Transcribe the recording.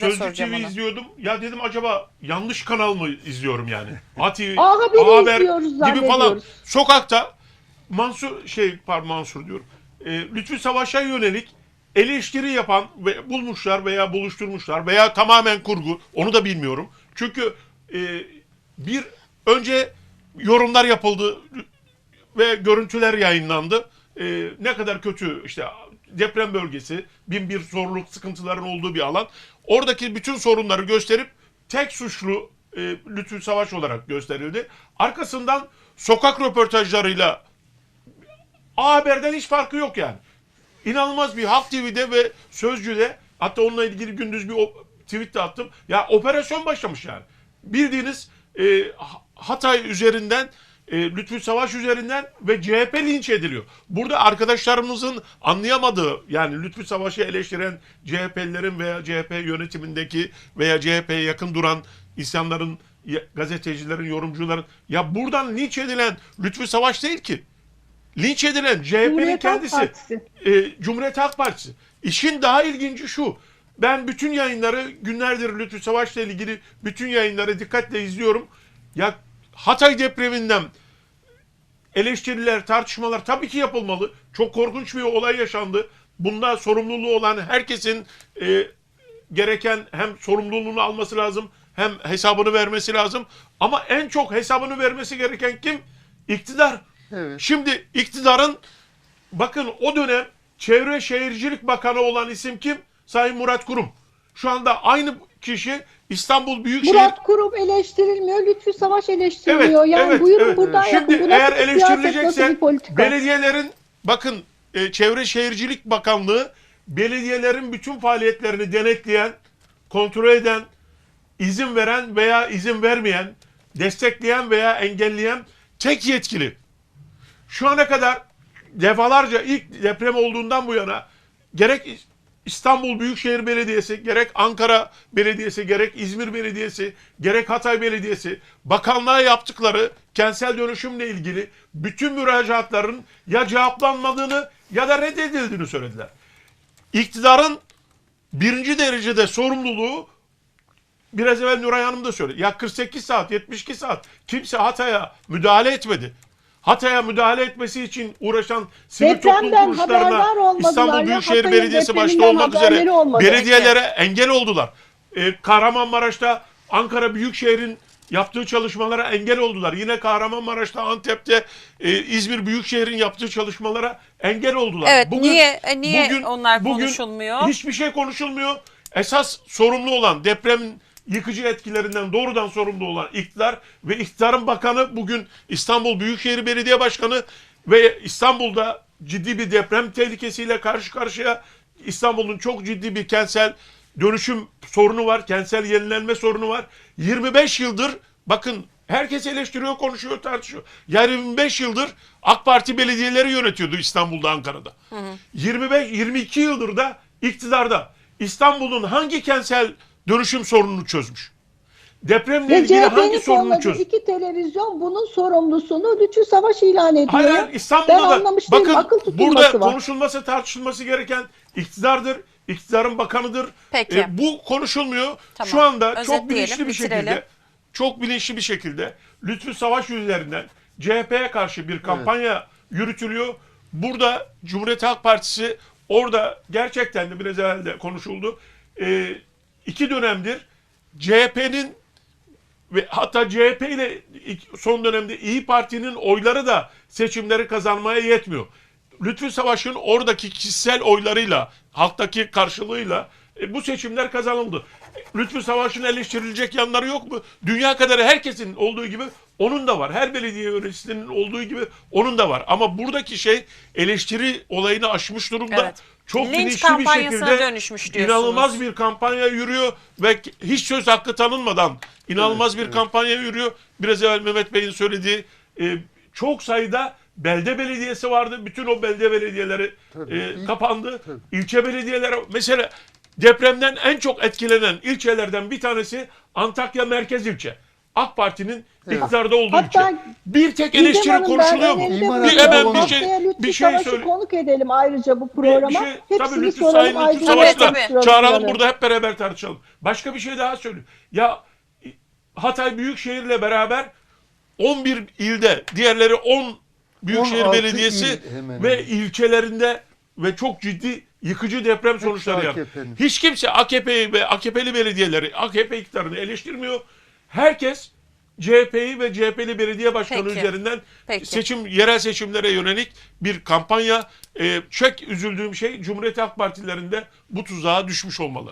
Sözcü TV onu. izliyordum. Ya dedim acaba yanlış kanal mı izliyorum yani? A TV, A Haber'i izliyoruz gibi falan. Sokakta Mansur şey pardon Mansur diyorum. E, Lütfü Savaş'a yönelik eleştiri yapan ve bulmuşlar veya buluşturmuşlar veya tamamen kurgu onu da bilmiyorum. Çünkü e, bir önce yorumlar yapıldı ve görüntüler yayınlandı. Ee, ne kadar kötü işte deprem bölgesi, bin bir sorunluk sıkıntıların olduğu bir alan. Oradaki bütün sorunları gösterip tek suçlu e, Lütfü Savaş olarak gösterildi. Arkasından sokak röportajlarıyla A Haber'den hiç farkı yok yani. İnanılmaz bir Halk TV'de ve Sözcü'de hatta onunla ilgili gündüz bir tweet de attım. Ya operasyon başlamış yani. Bildiğiniz e, Ha- Hatay üzerinden e, Lütfü Savaş üzerinden ve CHP linç ediliyor. Burada arkadaşlarımızın anlayamadığı yani Lütfü Savaş'ı eleştiren CHP'lilerin veya CHP yönetimindeki veya CHP'ye yakın duran insanların, gazetecilerin, yorumcuların ya buradan linç edilen Lütfü Savaş değil ki. Linç edilen CHP'nin kendisi. E, Cumhuriyet Halk Partisi. İşin daha ilginci şu. Ben bütün yayınları günlerdir Lütfü Savaş'la ilgili bütün yayınları dikkatle izliyorum. Ya Hatay depreminden eleştiriler, tartışmalar tabii ki yapılmalı. Çok korkunç bir olay yaşandı. Bunda sorumluluğu olan herkesin e, gereken hem sorumluluğunu alması lazım hem hesabını vermesi lazım. Ama en çok hesabını vermesi gereken kim? İktidar. Evet. Şimdi iktidarın bakın o dönem Çevre Şehircilik Bakanı olan isim kim? Sayın Murat Kurum. Şu anda aynı kişi İstanbul Büyükşehir Murat Kurum eleştirilmiyor, Lütfü Savaş eleştiriliyor. Evet, yani evet, buyurun evet. buradan Şimdi yapın. Bu eğer eleştirilecekse belediyelerin bakın e, Çevre Şehircilik Bakanlığı belediyelerin bütün faaliyetlerini denetleyen, kontrol eden, izin veren veya izin vermeyen, destekleyen veya engelleyen tek yetkili. Şu ana kadar defalarca ilk deprem olduğundan bu yana gerek İstanbul Büyükşehir Belediyesi, gerek Ankara Belediyesi, gerek İzmir Belediyesi, gerek Hatay Belediyesi bakanlığa yaptıkları kentsel dönüşümle ilgili bütün müracaatların ya cevaplanmadığını ya da reddedildiğini söylediler. İktidarın birinci derecede sorumluluğu biraz evvel Nuray Hanım da söyledi. Ya 48 saat, 72 saat kimse Hatay'a müdahale etmedi. Hatay'a müdahale etmesi için uğraşan sivil toplum Depremden kuruluşlarına olmadılar İstanbul ya, Büyükşehir Hatay'ın Belediyesi başta depreminden olmak üzere haberleri olmadı. belediyelere engel oldular. Ee, Kahramanmaraş'ta Ankara Büyükşehir'in yaptığı çalışmalara engel oldular. Yine Kahramanmaraş'ta, Antep'te, e, İzmir Büyükşehir'in yaptığı çalışmalara engel oldular. Evet, niye- e, niye onlar bugün konuşulmuyor? Hiçbir şey konuşulmuyor. Esas sorumlu olan depremin yıkıcı etkilerinden doğrudan sorumlu olan iktidar ve iktidarın bakanı bugün İstanbul Büyükşehir Belediye Başkanı ve İstanbul'da ciddi bir deprem tehlikesiyle karşı karşıya İstanbul'un çok ciddi bir kentsel dönüşüm sorunu var. Kentsel yenilenme sorunu var. 25 yıldır bakın herkes eleştiriyor, konuşuyor, tartışıyor. Yani 25 yıldır AK Parti belediyeleri yönetiyordu İstanbul'da, Ankara'da. 25 22 yıldır da iktidarda. İstanbul'un hangi kentsel dönüşüm sorununu çözmüş? Depremle Ve ilgili hangi CHP'nin sorunu sonladığı çözdü? iki televizyon bunun sorumlusunu Lütfü Savaş ilan ediyor. Hayır, İstanbul'da ben da anlamış değilim. bakın Akıl burada var. konuşulması tartışılması gereken iktidardır. iktidarın bakanıdır. Peki. E, bu konuşulmuyor. Tamam. Şu anda çok bilinçli bir bitirelim. şekilde çok bilinçli bir şekilde Lütfü Savaş üzerinden CHP'ye karşı bir kampanya yürütülüyor. Burada Cumhuriyet Halk Partisi orada gerçekten de biraz evvel de konuşuldu. E, iki dönemdir CHP'nin ve hatta CHP ile son dönemde İyi Parti'nin oyları da seçimleri kazanmaya yetmiyor. Lütfü Savaş'ın oradaki kişisel oylarıyla, halktaki karşılığıyla e, bu seçimler kazanıldı. Lütfü Savaş'ın eleştirilecek yanları yok mu? Dünya kadar herkesin olduğu gibi onun da var. Her belediye yöneticisinin olduğu gibi onun da var. Ama buradaki şey eleştiri olayını aşmış durumda. Evet. Çok Linç bilinçli bir şekilde dönüşmüş diyorsunuz. inanılmaz bir kampanya yürüyor ve hiç söz hakkı tanınmadan inanılmaz bir kampanya yürüyor. Biraz evvel Mehmet Bey'in söylediği e, çok sayıda belde belediyesi vardı. Bütün o belde belediyeleri e, kapandı. İlçe belediyeleri mesela depremden en çok etkilenen ilçelerden bir tanesi Antakya merkez ilçe. AK Parti'nin iktidarda olduğu Hatta için. Bir tek eleştiri Hanım, konuşuluyor mu? Bir hemen bir şey Lütfü bir şey söyle. konuk edelim ayrıca bu programa. Bir şey, tabii Hepsini Lütfü soralım Sayın Lütfü. Savaş'la tabii. çağıralım burada hep beraber tartışalım. Başka bir şey daha söyleyeyim. Ya Hatay Büyükşehir'le beraber 11 ilde, diğerleri 10 Büyükşehir 16 Belediyesi il hemen ve hemen. ilçelerinde ve çok ciddi yıkıcı deprem sonuçları yaptı. Hiç kimse AKP'yi ve AKP'li belediyeleri, AKP iktidarını eleştirmiyor. Herkes CHP'yi ve CHP'li belediye başkanı Peki. üzerinden Peki. seçim yerel seçimlere yönelik bir kampanya. Ee, çek üzüldüğüm şey Cumhuriyet Halk Partilerinde bu tuzağa düşmüş olmaları.